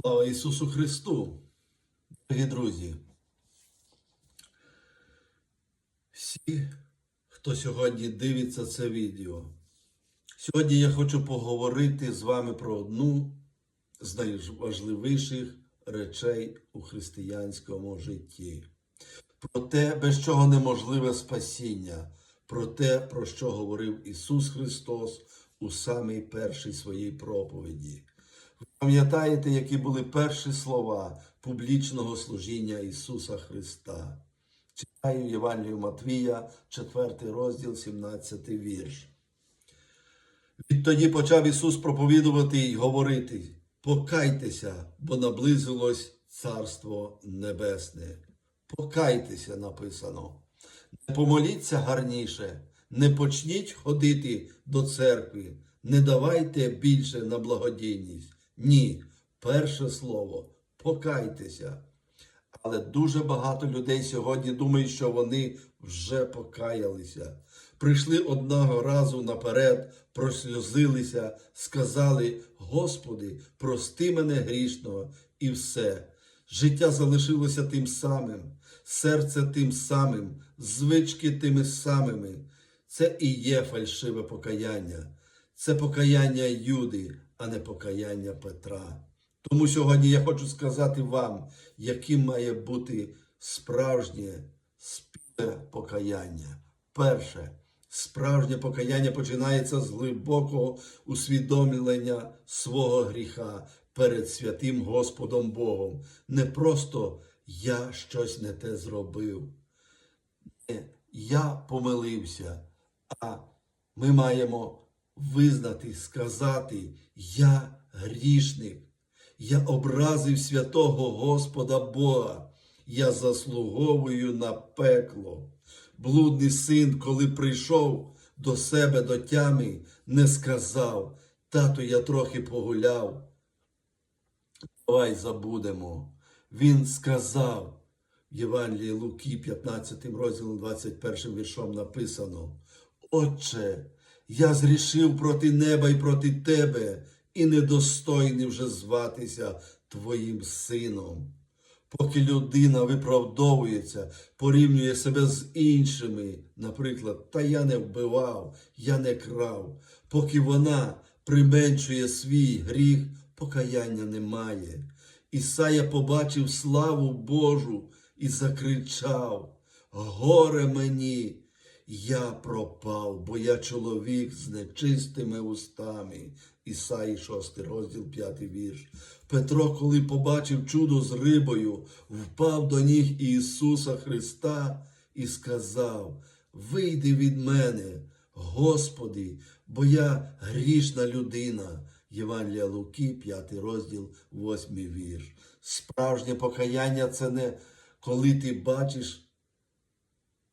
Слава Ісусу Христу! Дорогі друзі! Всі, хто сьогодні дивиться це відео, сьогодні я хочу поговорити з вами про одну з найважливіших речей у християнському житті. Про те, без чого неможливе спасіння, про те, про що говорив Ісус Христос у самій першій своїй проповіді. Пам'ятаєте, які були перші слова публічного служіння Ісуса Христа? Читаю Євангелію Матвія, 4 розділ, 17 вірш. Відтоді почав Ісус проповідувати й говорити: Покайтеся, бо наблизилось Царство Небесне. Покайтеся, написано. Не помоліться гарніше, не почніть ходити до церкви, не давайте більше на благодійність. Ні, перше слово покайтеся. Але дуже багато людей сьогодні думають, що вони вже покаялися. Прийшли одного разу наперед, просльозилися, сказали: Господи, прости мене грішного, і все. Життя залишилося тим самим, серце тим самим, звички тими самими. Це і є фальшиве покаяння. Це покаяння Юди, а не покаяння Петра. Тому сьогодні я хочу сказати вам, яким має бути справжнє спіле покаяння. Перше, справжнє покаяння починається з глибокого усвідомлення свого гріха перед святим Господом Богом. Не просто я щось не те зробив, не я помилився, а ми маємо визнати, сказати, я грішник. Я образив святого Господа Бога, я заслуговую на пекло. Блудний син, коли прийшов до себе до тями, не сказав, тато, я трохи погуляв. Давай забудемо. Він сказав в Євангелії Луки, 15 розділом 21 віршом написано: Отче, я зрішив проти неба і проти тебе і недостойний вже зватися Твоїм сином. Поки людина виправдовується, порівнює себе з іншими, наприклад, та я не вбивав, я не крав, поки вона применшує свій гріх, покаяння немає. Ісая побачив славу Божу і закричав: Горе мені! Я пропав, бо я чоловік з нечистими устами. Ісаї 6 розділ 5 вірш. Петро, коли побачив чудо з рибою, впав до ніг Ісуса Христа і сказав: Вийди від мене, Господи, бо я грішна людина. Євангелія Луки, 5 розділ, 8 вірш. Справжнє покаяння це не коли ти бачиш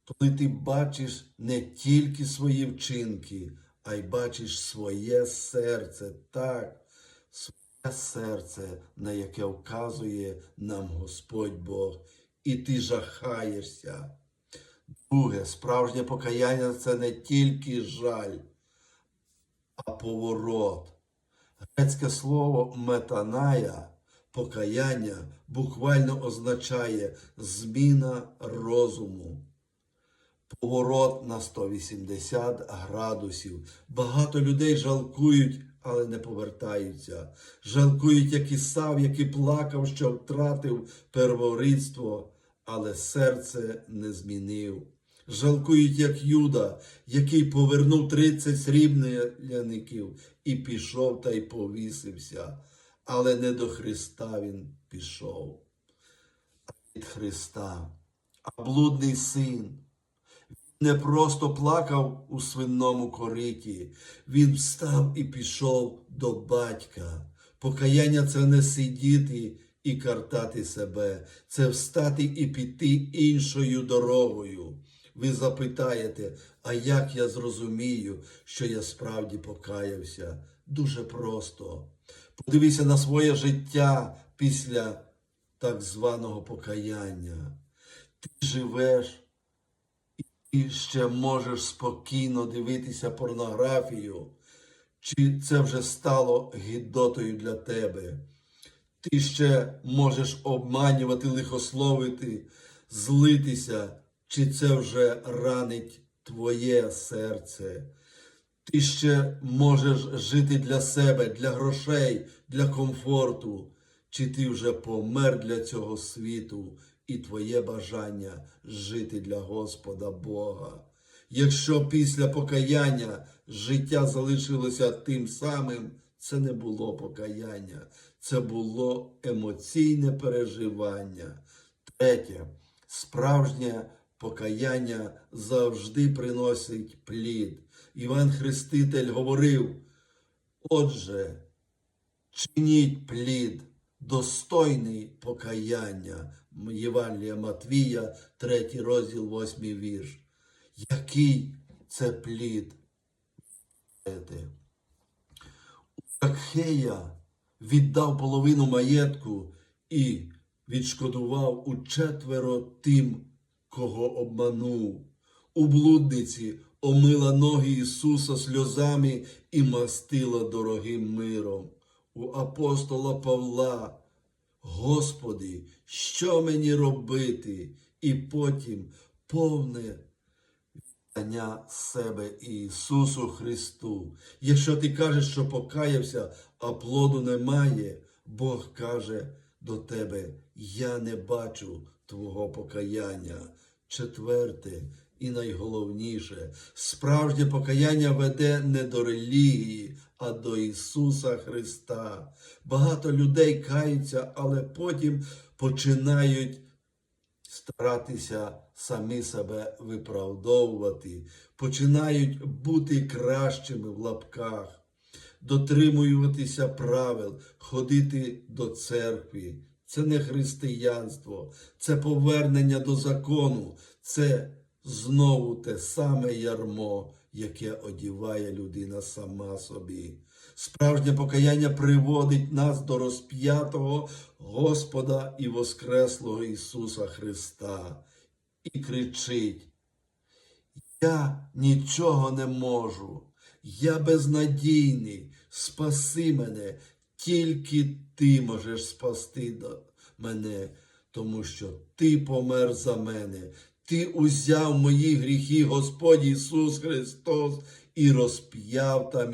коли ти бачиш не тільки свої вчинки, а й бачиш своє серце, так, своє серце, на яке вказує нам Господь Бог, і ти жахаєшся. Друге, справжнє покаяння це не тільки жаль, а поворот. Грецьке слово метаная, покаяння буквально означає зміна розуму поворот на 180 градусів. Багато людей жалкують, але не повертаються. Жалкують, як Ісав, який плакав, що втратив перворідство, але серце не змінив. Жалкують, як Юда, який повернув 30 срібляників і пішов та й повісився, але не до Христа він пішов, а від Христа, а блудний син не просто плакав у свинному кориті, він встав і пішов до батька. Покаяння це не сидіти і картати себе, це встати і піти іншою дорогою. Ви запитаєте, а як я зрозумію, що я справді покаявся? Дуже просто. Подивися на своє життя після так званого покаяння. Ти живеш і ще можеш спокійно дивитися порнографію, чи це вже стало гідотою для тебе? Ти ще можеш обманювати, лихословити, злитися, чи це вже ранить твоє серце. Ти ще можеш жити для себе, для грошей, для комфорту, чи ти вже помер для цього світу і твоє бажання жити для Господа Бога. Якщо після покаяння життя залишилося тим самим, це не було покаяння, це було емоційне переживання. Третє, справжнє покаяння завжди приносить плід. Іван Хреститель говорив: Отже, чиніть плід, достойний покаяння. Євангелія Матвія, 3 розділ, 8 вірш. Який це плід? Закхея віддав половину маєтку і відшкодував у четверо тим, кого обманув. У блудниці омила ноги Ісуса сльозами і мастила дорогим миром. У апостола Павла, Господи, що мені робити? І потім повне віддання себе Ісусу Христу. Якщо ти кажеш, що покаявся, а плоду немає, Бог каже до тебе: Я не бачу твого покаяння. Четверте і найголовніше, справжнє покаяння веде не до релігії, а до Ісуса Христа. Багато людей каються, але потім починають старатися самі себе виправдовувати, починають бути кращими в лапках, дотримуватися правил, ходити до церкви. Це не християнство, це повернення до закону, це знову те саме ярмо, яке одіває людина сама собі. Справжнє покаяння приводить нас до розп'ятого Господа і Воскреслого Ісуса Христа і кричить: Я нічого не можу, я безнадійний, спаси мене, тільки ти можеш спасти мене, тому що ти помер за мене. Ти узяв мої гріхи, Господь Ісус Христос, і розп'яв там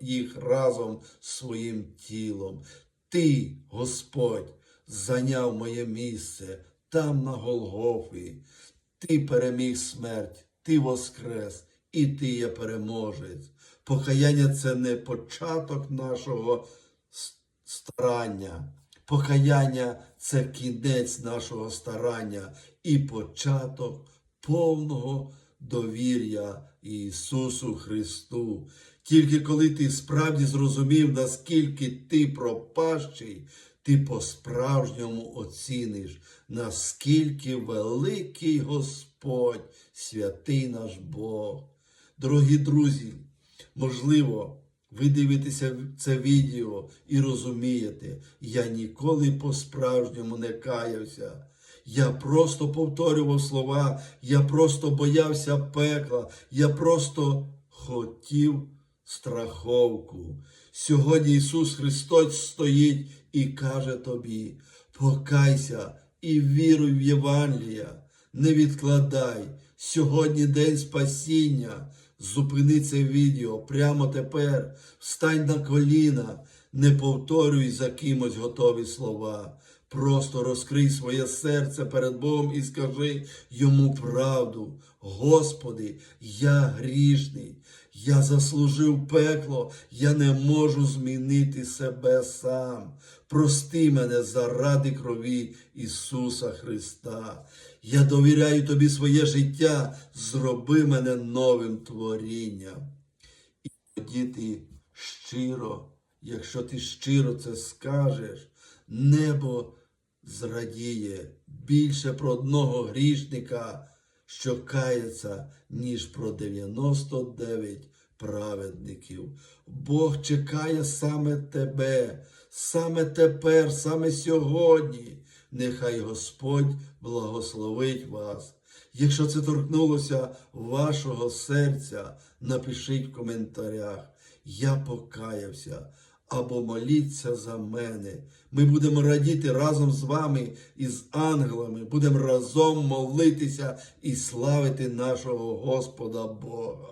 їх разом своїм тілом. Ти, Господь, зайняв моє місце там на Голгофі. Ти переміг смерть, ти воскрес, і ти є переможець. Покаяння це не початок нашого старання. Покаяння це кінець нашого старання і початок повного довір'я Ісусу Христу. Тільки коли ти справді зрозумів, наскільки ти пропащий, ти по-справжньому оціниш, наскільки великий Господь, святий наш Бог. Дорогі друзі, можливо, ви дивитеся це відео і розумієте, я ніколи по-справжньому не каявся. Я просто повторював слова, я просто боявся пекла, я просто хотів страховку. Сьогодні Ісус Христос стоїть і каже тобі: покайся і віруй в Євангелія, не відкладай. Сьогодні день спасіння. Зупини це відео прямо тепер. Встань на коліна, не повторюй за кимось готові слова. Просто розкрий своє серце перед Богом і скажи йому правду. Господи, я грішний, я заслужив пекло, я не можу змінити себе сам. Прости мене заради крові Ісуса Христа. Я довіряю тобі своє життя, зроби мене новим творінням. І тоді ти щиро, якщо ти щиро це скажеш, небо зрадіє більше про одного грішника, що кається, ніж про 99 праведників. Бог чекає саме тебе, саме тепер, саме сьогодні. Нехай Господь благословить вас. Якщо це торкнулося вашого серця, напишіть в коментарях. Я покаявся. або моліться за мене. Ми будемо радіти разом з вами і з ангелами, будемо разом молитися і славити нашого Господа Бога.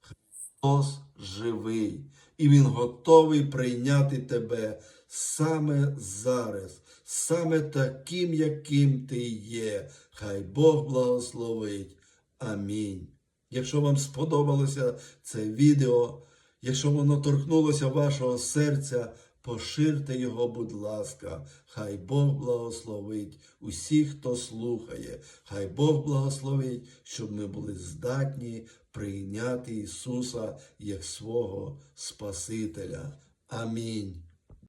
Христос живий, і Він готовий прийняти тебе саме зараз, саме таким, яким ти є. Хай Бог благословить. Амінь. Якщо вам сподобалося це відео, якщо воно торкнулося вашого серця, поширте його, будь ласка. Хай Бог благословить усіх, хто слухає. Хай Бог благословить, щоб ми були здатні прийняти Ісуса як свого Спасителя. Амінь.